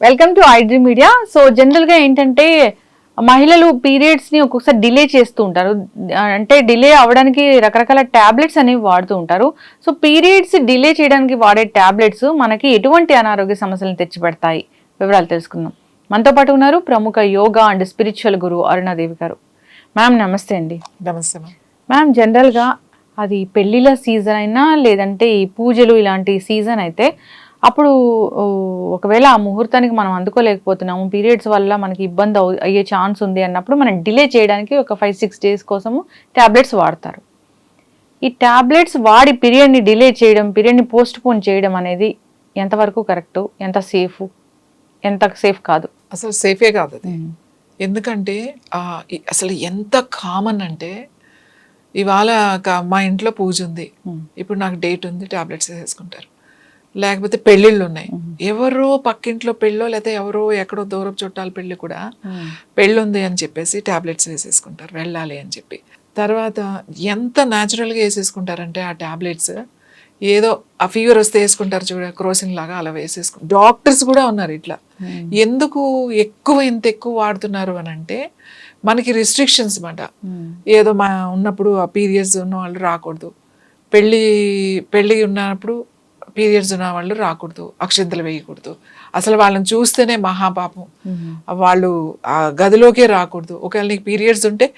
Welcome to iDream media so జనరల్గా ఏంటంటే మహిళలు పీరియడ్స్ని ఒక్కొక్కసారి డిలే చేస్తూ ఉంటారు. అంటే డిలే అవ్వడానికి రకరకాల టాబ్లెట్స్ అనేవి వాడుతూ ఉంటారు. సో పీరియడ్స్ డిలే చేయడానికి వాడే టాబ్లెట్స్ మనకి ఎటువంటి అనారోగ్య సమస్యలను తెచ్చిపెడతాయి? వివరాలు తెలుసుకుందాం. మనతో పాటు ఉన్నారు ప్రముఖ యోగా అండ్ స్పిరిచువల్ గురువు అరుణాదేవి గారు. మ్యామ్ నమస్తే అండి. నమస్తే మ్యామ్ మ్యామ్ జనరల్గా అది పెళ్ళిళ్ళ సీజన్ అయినా లేదంటే ఈ పూజలు ఇలాంటి సీజన్ అయితే అప్పుడు ఒకవేళ ఆ ముహూర్తానికి మనం అందుకోలేకపోతున్నాము పీరియడ్స్ వల్ల మనకి ఇబ్బంది అవు- అయ్యే ఛాన్స్ ఉంది అన్నప్పుడు మనం డిలే చేయడానికి ఒక ఫైవ్ సిక్స్ డేస్ కోసము ట్యాబ్లెట్స్ వాడతారు. ఈ ట్యాబ్లెట్స్ వాడి పీరియడ్ని డిలే చేయడం పీరియడ్ని పోస్ట్ పోన్ చేయడం అనేది ఎంతవరకు కరెక్ట్? ఎంత సేఫ్? ఎంత సేఫ్ కాదు? అసలు సేఫే కాదు అది. ఎందుకంటే అసలు ఎంత కామన్ అంటే ఇవాళ మా ఇంట్లో పూజ ఉంది. ఇప్పుడు నాకు డేట్ ఉంది టాబ్లెట్స్ వేసుకుంటారు లేకపోతే పెళ్ళిళ్ళు ఉన్నాయి. ఎవరో పక్కింట్లో పెళ్ళో లేకపోతే ఎవరో ఎక్కడో దూరపు చుట్టాల పెళ్ళి కూడా పెళ్ళి ఉంది అని చెప్పేసి టాబ్లెట్స్ వేసేసుకుంటారు వెళ్ళాలి అని చెప్పి. తర్వాత ఎంత న్యాచురల్గా వేసేసుకుంటారంటే ఆ టాబ్లెట్స్ ఏదో ఆ ఫీవర్ వస్తే వేసుకుంటారు చూడ క్రోసింగ్ లాగా అలా వేసేసుకుంటారు డాక్టర్స్ కూడా ఉన్నారు ఇట్లా. ఎందుకు ఎక్కువ ఇంత ఎక్కువ వాడుతున్నారు అని అంటే మనకి రిస్ట్రిక్షన్స్ మాట. ఏదో మా ఉన్నప్పుడు ఆ పీరియడ్స్ ఉన్న వాళ్ళు రాకూడదు. పెళ్ళి పెళ్ళి ఉన్నప్పుడు పీరియడ్స్ ఉన్న వాళ్ళు రాకూడదు అక్షంతలు వేయకూడదు. అసలు వాళ్ళని చూస్తేనే మహాపాపం. వాళ్ళు ఆ గదిలోకే రాకూడదు. ఒకవేళ నీకు పీరియడ్స్ ఉంటే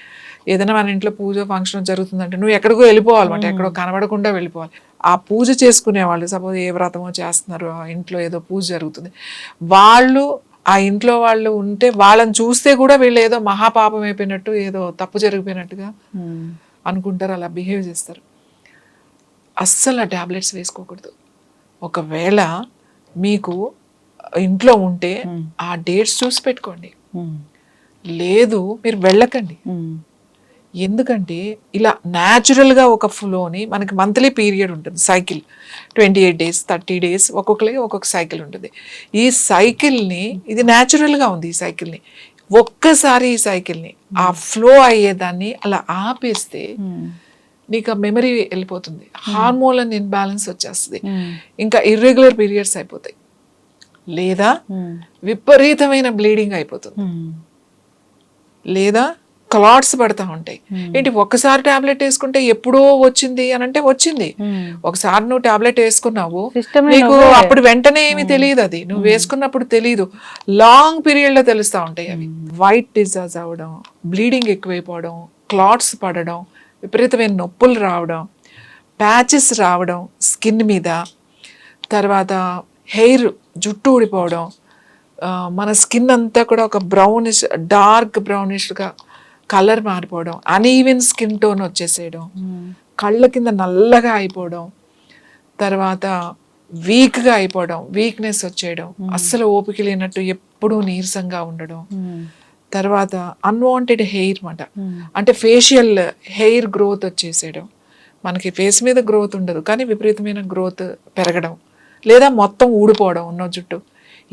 ఏదైనా మన ఇంట్లో పూజ ఫంక్షన్ జరుగుతుందంటే నువ్వు ఎక్కడికో వెళ్ళిపోవాలన్నమాట ఎక్కడో కనబడకుండా వెళ్ళిపోవాలి. ఆ పూజ చేసుకునే వాళ్ళు సపోజ్ ఏ వ్రతమో చేస్తున్నారు ఆ ఇంట్లో ఏదో పూజ జరుగుతుంది. వాళ్ళు ఆ ఇంట్లో వాళ్ళు ఉంటే వాళ్ళని చూస్తే కూడా వీళ్ళు ఏదో మహాపాపం అయిపోయినట్టు ఏదో తప్పు జరిగిపోయినట్టుగా అనుకుంటారు అలా బిహేవ్ చేస్తారు. అస్సలు ఆ ట్యాబ్లెట్స్ వేసుకోకూడదు. ఒకవేళ మీకు ఇంట్లో ఉంటే ఆ డేట్స్ చూసి పెట్టుకోండి. లేదు మీరు వెళ్ళకండి. ఎందుకంటే ఇలా న్యాచురల్గా ఒక ఫ్లోని మనకి మంత్లీ పీరియడ్ ఉంటుంది cycle. Twenty eight days thirty days ఒక్కొక్కరికి ఒక్కొక్క సైకిల్ ఉంటుంది. ఈ సైకిల్ని ఇది న్యాచురల్గా ఉంది ఈ సైకిల్ని. ఒక్కసారి ఈ సైకిల్ని ఆ ఫ్లో అయ్యేదాన్ని అలా ఆపేస్తే నీకు ఆ మెమరీ వెళ్ళిపోతుంది. హార్మోన్ ఇన్బ్యాలెన్స్ వచ్చేస్తుంది. ఇంకా ఇర్రెగ్యులర్ పీరియడ్స్ అయిపోతాయి. లేదా విపరీతమైన బ్లీడింగ్ అయిపోతుంది. లేదా క్లాట్స్ పడతా ఉంటాయి. ఏంటి ఒక్కసారి టాబ్లెట్ వేసుకుంటే ఎప్పుడో వచ్చింది అని అంటే వచ్చింది. ఒకసారి నువ్వు టాబ్లెట్ వేసుకున్నావు. నీకు అప్పుడు వెంటనే ఏమి తెలియదు అది. నువ్వు వేసుకున్నప్పుడు తెలియదు లాంగ్ పీరియడ్లో తెలుస్తా ఉంటాయి అవి. వైట్ డిజాజ్ అవడం బ్లీడింగ్ ఎక్కువైపోవడం క్లాట్స్ పడడం విపరీతమైన నొప్పులు రావడం ప్యాచెస్ రావడం స్కిన్ మీద తర్వాత హెయిర్ జుట్టు ఊడిపోవడం మన స్కిన్ అంతా కూడా ఒక బ్రౌనిష్ డార్క్ బ్రౌనిష్గా కలర్ మారిపోవడం అన్ఈవెన్ స్కిన్ టోన్ వచ్చేసేయడం కళ్ళ కింద నల్లగా అయిపోవడం తర్వాత వీక్గా అయిపోవడం వీక్నెస్ వచ్చేయడం అస్సలు ఓపిక లేనట్టు ఎప్పుడూ నీరసంగా ఉండడం. తర్వాత అన్వాంటెడ్ హెయిర్ మాట. అంటే ఫేషియల్ హెయిర్ గ్రోత్ వచ్చేసేయడం. మనకి ఫేస్ మీద గ్రోత్ ఉండదు కానీ విపరీతమైన గ్రోత్ పెరగడం. లేదా మొత్తం ఊడిపోవడం ఉన్న జుట్టు.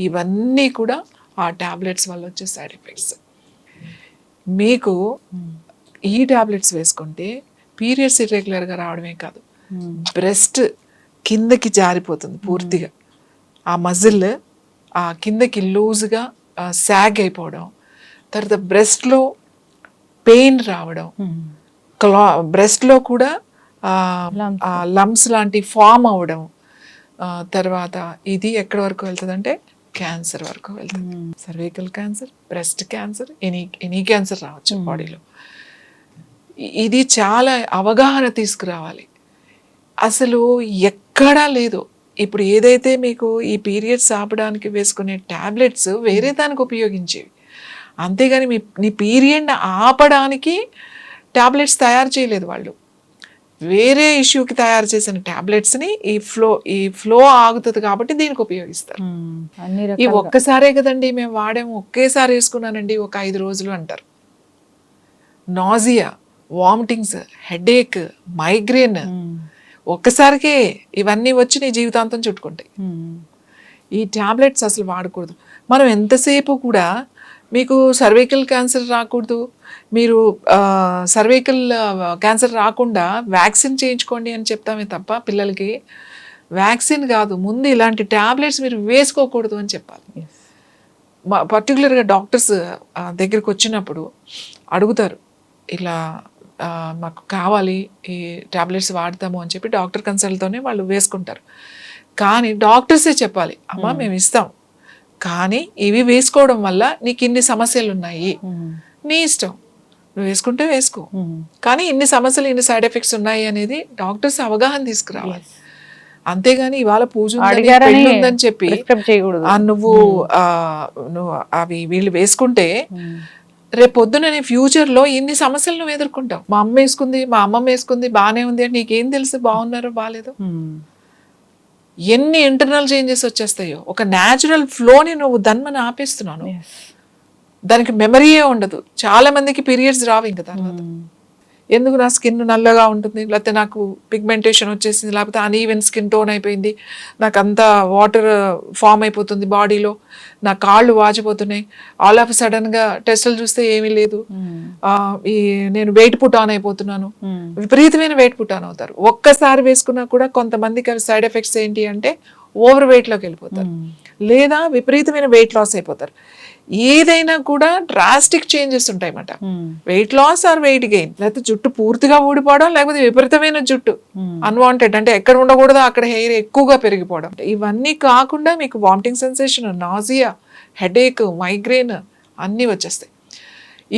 ఇవన్నీ కూడా ఆ టాబ్లెట్స్ వల్ల వచ్చే సైడ్ ఎఫెక్ట్స్ మీకు ఈ టాబ్లెట్స్ వేసుకుంటే పీరియడ్స్ ఇర్రెగ్యులర్గా రావడమే కాదు. బ్రెస్ట్ కిందకి జారిపోతుంది పూర్తిగా. ఆ మజిల్ ఆ కిందకి లూజ్గా సాగ్ అయిపోవడం తర్వాత బ్రెస్ట్లో పెయిన్ రావడం. క్లా బ్రెస్ట్లో కూడా. లంప్స్ లాంటి ఫామ్ అవ్వడం ఆ, తర్వాత ఇది ఎక్కడి వరకు వెళ్తుంది అంటే క్యాన్సర్ వరకు వెళ్తుంది. Cervical cancer breast cancer any any cancer రావచ్చు బాడీలో ఇది చాలా అవగాహన తీసుకురావాలి. అసలు ఎక్కడా లేదు. ఇప్పుడు ఏదైతే మీకు ఈ పీరియడ్స్ ఆపడానికి వేసుకునే టాబ్లెట్స్ వేరే దానికి ఉపయోగించేవి. అంతేగాని మీ నీ పీరియడ్ని ఆపడానికి టాబ్లెట్స్ తయారు చేయలేదు వాళ్ళు. వేరే ఇష్యూకి తయారు చేసిన టాబ్లెట్స్ని ఈ ఫ్లో ఈ ఫ్లో ఆగుతుంది కాబట్టి దీనికి ఉపయోగిస్తారు. ఈ ఒక్కసారే కదండి మేము వాడాము ఒకేసారి వేసుకున్నానండి ఒక ఐదు రోజులు అంటారు. నాజియా వామిటింగ్స్ హెడేక్ మైగ్రేన్ ఒక్కసారికే ఇవన్నీ వచ్చి నీ జీవితాంతం చుట్టుకుంటాయి. ఈ టాబ్లెట్స్ అసలు వాడకూడదు. మనం ఎంతసేపు కూడా మీకు సర్వైకల్ క్యాన్సర్ రాకూడదు. మీరు సర్వైకల్ క్యాన్సర్ రాకుండా వ్యాక్సిన్ చేయించుకోండి అని చెప్తామే తప్ప పిల్లలకి వ్యాక్సిన్ కాదు. ముందు ఇలాంటి టాబ్లెట్స్ మీరు వేసుకోకూడదు అని చెప్పాలి. పర్టికులర్గా డాక్టర్స్ దగ్గరికి వచ్చినప్పుడు అడుగుతారు ఇలా మాకు కావాలి ఈ టాబ్లెట్స్ వాడతాము అని చెప్పి డాక్టర్ కన్సల్ట్తోనే వాళ్ళు వేసుకుంటారు. కానీ డాక్టర్సే చెప్పాలి అమ్మా మేము ఇస్తాం కానీ ఇవి వేసుకోవడం వల్ల నీకు ఇన్ని సమస్యలు ఉన్నాయి నీ ఇష్టం. నువ్వు వేసుకుంటే వేసుకో. కానీ ఇన్ని సమస్యలు ఇన్ని సైడ్ ఎఫెక్ట్స్ ఉన్నాయి అనేది డాక్టర్స్ అవగాహన తీసుకురావాలి. అంతేగాని ఇవాళ పూజ ఉందని, చెప్పి నువ్వు నువ్వు అవి వీళ్ళు వేసుకుంటే రేపు పొద్దున నీ ఫ్యూచర్లో ఇన్ని సమస్యలు నువ్వు ఎదుర్కొంటావు. మా అమ్మ వేసుకుంది మా అమ్మమ్మ వేసుకుంది బానే ఉంది అంటే నీకేం తెలుసు? బాగున్నారో బాగాలేదో? ఎన్ని ఇంటర్నల్ చేంజెస్ వచ్చేస్తాయో. ఒక న్యాచురల్ ఫ్లోని నువ్వు ధన్మని ఆపేస్తున్నాను. దానికి మెమరీయే ఉండదు. చాలా మందికి పీరియడ్స్ రావు ఇంకా తర్వాత. ఎందుకు నా స్కిన్ నల్లగా ఉంటుంది? లేకపోతే నాకు పిగ్మెంటేషన్ వచ్చేసింది లేకపోతే అన్ఈవెన్ స్కిన్ టోన్ అయిపోయింది. నాకు అంతా వాటర్ ఫామ్ అయిపోతుంది బాడీలో నా కాళ్ళు వాచిపోతున్నాయి. ఆల్ ఆఫ్ సడన్గా టెస్టులు చూస్తే ఏమీ లేదు. ఆ, ఈ నేను వెయిట్ పుట్ ఆన్ అయిపోతున్నాను విపరీతమైన వెయిట్ పుట్ ఆన్ అవుతారు. ఒక్కసారి వేసుకున్నా కూడా కొంతమందికి అవి సైడ్ ఎఫెక్ట్స్ ఏంటి అంటే ఓవర్ వెయిట్లోకి వెళ్ళిపోతారు. లేదా విపరీతమైన వెయిట్ లాస్ అయిపోతారు. ఏదైనా కూడా డ్రాస్టిక్ చేంజెస్ ఉంటాయన్నమాట. Weight loss or weight gain లేకపోతే జుట్టు పూర్తిగా ఊడిపోవడం లేకపోతే విపరీతమైన జుట్టు. అన్వాంటెడ్ అంటే ఎక్కడ ఉండకూడదో అక్కడ హెయిర్ ఎక్కువగా పెరిగిపోవడం. ఇవన్నీ కాకుండా మీకు vomiting sensation nausea headache migraine అన్నీ వచ్చేస్తాయి.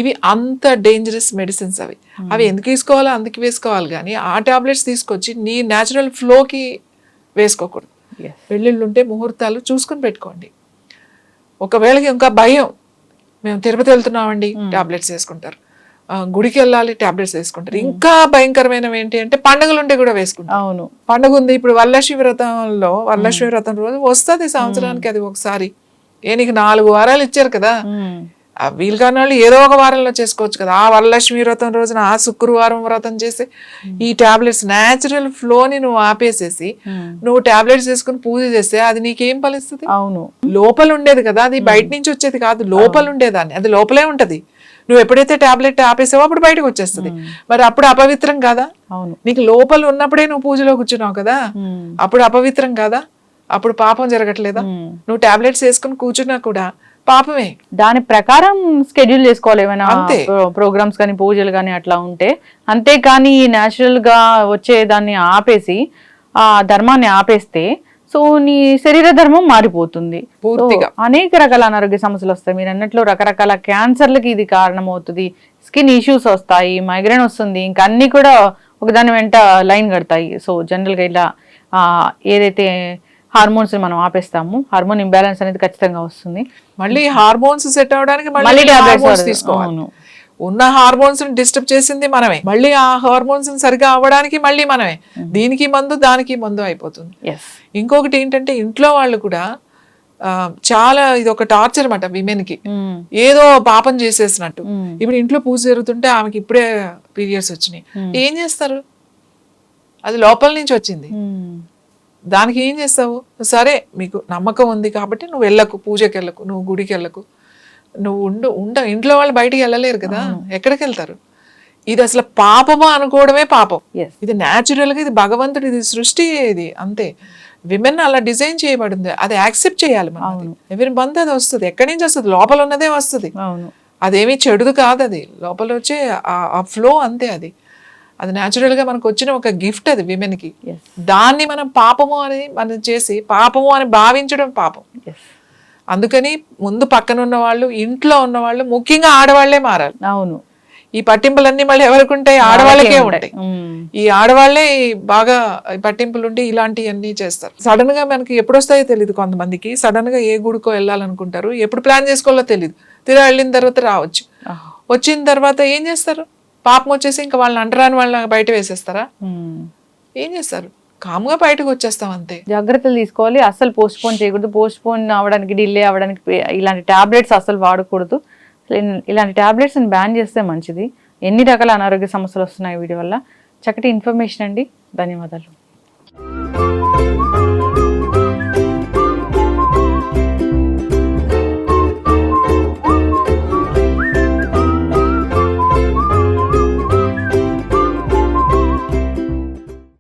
ఇవి అంత డేంజరస్ మెడిసిన్స్ అవి. అవి ఎందుకు తీసుకోవాలో అందుకు వేసుకోవాలి కానీ ఆ టాబ్లెట్స్ తీసుకొచ్చి నీ న్యాచురల్ ఫ్లోకి వేసుకోకూడదు. పెళ్ళిళ్ళు ఉంటే ముహూర్తాలు చూసుకొని పెట్టుకోండి. ఒకవేళ ఇంకా భయం మేము తిరుపతి వెళ్తున్నామండి టాబ్లెట్స్ వేసుకుంటారు. గుడికి వెళ్ళాలి టాబ్లెట్స్ వేసుకుంటారు. ఇంకా భయంకరమైనవి ఏంటి అంటే పండుగలు ఉంటే కూడా వేసుకుంటారు. అవును. పండుగ ఉంది ఇప్పుడు వరలక్ష్మి వ్రతంలో వరలక్ష్మి వ్రతం రోజు వస్తుంది సంవత్సరానికి అది ఒకసారి. ఏ నీకు నాలుగు వారాలు ఇచ్చారు కదా. ఆ వీలు కాని వాళ్ళు ఏదో ఒక వారంలో చేసుకోవచ్చు కదా. ఆ వరలక్ష్మి వ్రతం రోజున ఆ శుక్రవారం వ్రతం చేసి ఈ టాబ్లెట్స్ న్యాచురల్ ఫ్లోని నువ్వు ఆపేసేసి నువ్వు టాబ్లెట్స్ వేసుకుని పూజ చేస్తే అది నీకేం ఫలిస్తుంది? అవును. లోపల ఉండేది కదా. అది బయట నుంచి వచ్చేది కాదు. లోపల ఉండేదాన్ని. అది లోపలే ఉంటది. నువ్వు ఎప్పుడైతే టాబ్లెట్ ఆపేసావో అప్పుడు బయటకు వచ్చేస్తుంది. మరి అప్పుడు అపవిత్రం కాదా? అవును. నీకు లోపల ఉన్నప్పుడే నువ్వు పూజలో కూర్చున్నావు కదా. అప్పుడు అపవిత్రం కాదా? అప్పుడు పాపం జరగట్లేదా? నువ్వు టాబ్లెట్స్ వేసుకుని కూర్చున్నా కూడా పాపమే. దాని ప్రకారం స్కెడ్యూల్ చేసుకోవాలి ఏమైనా అంతే. ప్రోగ్రామ్స్ కానీ పూజలు కానీ అట్లా ఉంటే. అంతేకాని natural గా వచ్చే దాన్ని ఆపేసి ఆ ధర్మాన్ని ఆపేస్తే సో నీ శరీర ధర్మం మారిపోతుంది. అనేక రకాల అనారోగ్య సమస్యలు వస్తాయి. మీరు అన్నట్లు రకరకాల క్యాన్సర్లకి ఇది కారణమవుతుంది. స్కిన్ ఇష్యూస్ వస్తాయి మైగ్రేన్ వస్తుంది. ఇంకా అన్ని కూడా ఒకదాని వెంట లైన్ కడతాయి. సో జనరల్గా ఇలా ఏదైతే హార్మోన్స్ మనం ఆపేస్తాము. హార్మోన్ ఇంబ్యాలెన్స్ అనేది ఖచ్చితంగా వస్తుంది. మళ్ళీ హార్మోన్స్ సెట్ అవడానికి మళ్ళీ. తీసుకోవాలి. ఉన్న హార్మోన్స్ డిస్టర్బ్ చేసింది మనమే. మళ్ళీ ఆ హార్మోన్స్ సరిగా అవ్వడానికి మళ్ళీ మనమే. దీనికి మందు దానికి మందు అయిపోతుంది. ఇంకొకటి ఏంటంటే ఇంట్లో వాళ్ళు కూడా చాలా ఇది ఒక టార్చర్ అనమాట విమెన్కి ఏదో పాపం చేసేసినట్టు. ఇప్పుడు ఇంట్లో పూజ జరుగుతుంటే ఆమెకి ఇప్పుడే పీరియడ్స్ వచ్చినాయి. ఏం చేస్తారు? అది లోపల నుంచి వచ్చింది. దానికి ఏం చేస్తావు? సరే మీకు నమ్మకం ఉంది కాబట్టి నువ్వు వెళ్ళకు పూజకి వెళ్ళకు నువ్వు గుడికి వెళ్ళకు. నువ్వు ఉండు ఉండ ఇంట్లో వాళ్ళు బయటికి వెళ్ళలేరు కదా. ఎక్కడికి వెళ్తారు? ఇది అసలు పాపమా అనుకోవడమే పాపం. ఇది న్యాచురల్గా ఇది భగవంతుడి ఇది సృష్టి ఇది అంతే. విమెన్ అలా డిజైన్ చేయబడింది. అది యాక్సెప్ట్ చేయాలి మనం ఎవరి బంద్ అది వస్తుంది. ఎక్కడి నుంచి వస్తుంది? లోపల ఉన్నదే వస్తుంది. అదేమీ చెడుది కాదు అది. లోపల వచ్చే ఆ ఫ్లో అంతే అది. అది natural గా మనకు వచ్చిన ఒక గిఫ్ట్ అది women కి ఎస్ దాన్ని మనం పాపము అని మనం చేసి పాపము అని భావించడం పాపం. అందుకని ముందు పక్కన ఉన్న వాళ్ళు ఇంట్లో ఉన్న వాళ్ళు ముఖ్యంగా ఆడవాళ్ళే మారాలి. అవును. ఈ పట్టింపులన్నీ మళ్ళీ ఎవరికి ఉంటాయి? ఆడవాళ్ళకే ఉంటాయి. ఈ ఆడవాళ్ళే బాగా పట్టింపులు ఉండి ఇలాంటివన్నీ చేస్తారు. సడన్గా మనకి ఎప్పుడు వస్తాయో తెలియదు కొంతమందికి. సడన్గా ఏ గుడికో వెళ్ళాలనుకుంటారు. ఎప్పుడు ప్లాన్ చేసుకోవాలో తెలియదు తీరా వెళ్ళిన తర్వాత రావచ్చు. వచ్చిన తర్వాత ఏం చేస్తారు? పాపం వచ్చేసి ఇంకా వాళ్ళని అంటరాని వాళ్ళని బయట వేసేస్తారా. ఏం చేస్తారు? కామ్గా బయటకు వచ్చేస్తాం అంతే. జాగ్రత్తలు తీసుకోవాలి. అస్సలు పోస్ట్ పోన్ చేయకూడదు. పోస్ట్ పోన్ అవ్వడానికి డిలే అవ్వడానికి ఇలాంటి టాబ్లెట్స్ అస్సలు వాడకూడదు. అసలు ఇలాంటి టాబ్లెట్స్ బ్యాన్ చేస్తే మంచిది. ఎన్ని రకాల అనారోగ్య సమస్యలు వస్తున్నాయి వీటి వల్ల? చక్కటి ఇన్ఫర్మేషన్ అండి. ధన్యవాదాలు.